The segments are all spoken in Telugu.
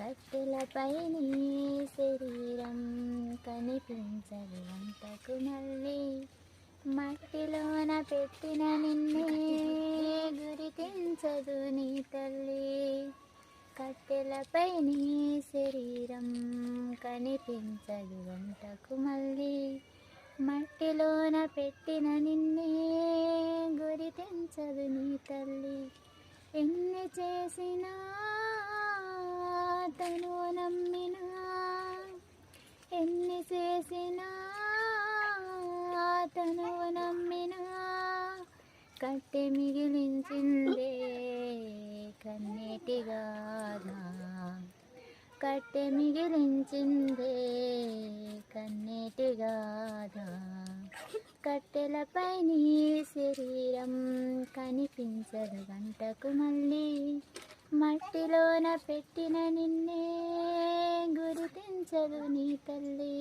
కట్టెలపై నీ శరీరం కనిపించదు అంతకు మళ్ళీ. మట్టిలోన పెట్టిన నిన్నే గురితించదు నీ తల్లి. కట్టెలపై నీ శరీరం కనిపించదు అంతకు మళ్ళీ. మట్టిలోన పెట్టిన నిన్నే గురితించదు నీ తల్లి. కట్టె మిగిలించిందే కన్నీటిగానా కట్టె మిగిలించిందే కన్నీటిగాదా కట్టెలపై నీ శరీరం కనిపించదు గంటకు మళ్ళీ. మట్టిలోన పెట్టిన నిన్నే గుర్తించదు నీ తల్లి.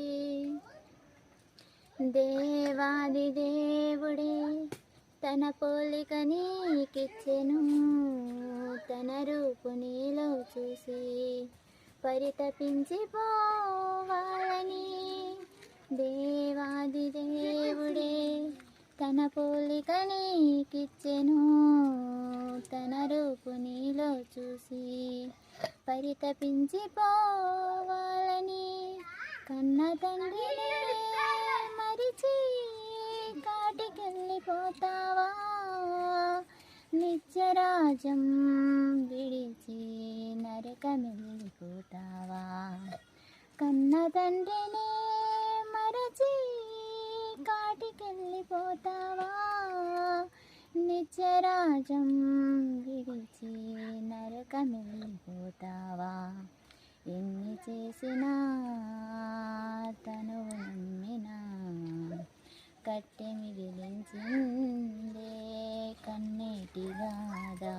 దేవాది దేవుడే తన పోలిక నీకిచ్చెను. తన రూపు నీలో చూసి పరితపించి పోవాలని దేవాది దేవుడే తన పోలిక నీకిచ్చెను. తన రూపు నీలో చూసి పరితపించి పోవాలని కన్న తండ్రినే పోతావా? నిత్యరాజం విడిచి నరకమెళ్ళిపోతావా కన్న తండ్రిని మరచి కాటికెళ్ళిపోతావా నిత్యరాజం విడిచి నరకమెళ్ళిపోతావా ఎన్ని చేసినా తను నమ్మినా కట్టె మిగిలించిందే కన్నీటి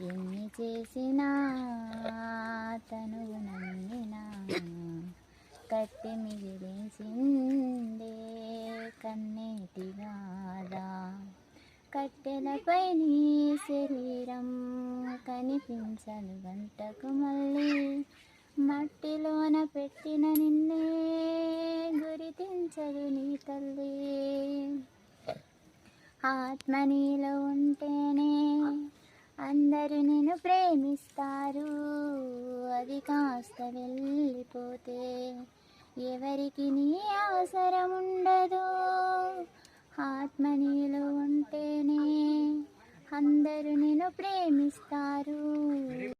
ఎన్ని చేసినా తను నమ్మినా కట్టె మిగిలించిందే కన్నీటి గాదా కట్టెలపై నీ శరీరం కనిపించను గంటకు మళ్ళీ. మట్టిలోన పెట్టిన నిన్నే గురితించదు నీ తల్లి. ఆత్మ నీలో ఉంటేనే అందరూ నేను ప్రేమిస్తారు. అది కాస్త వెళ్ళిపోతే ఎవరికి నీ అవసరం ఉండదు. ఆత్మ నీలో ఉంటేనే అందరూ నేను ప్రేమిస్తారు.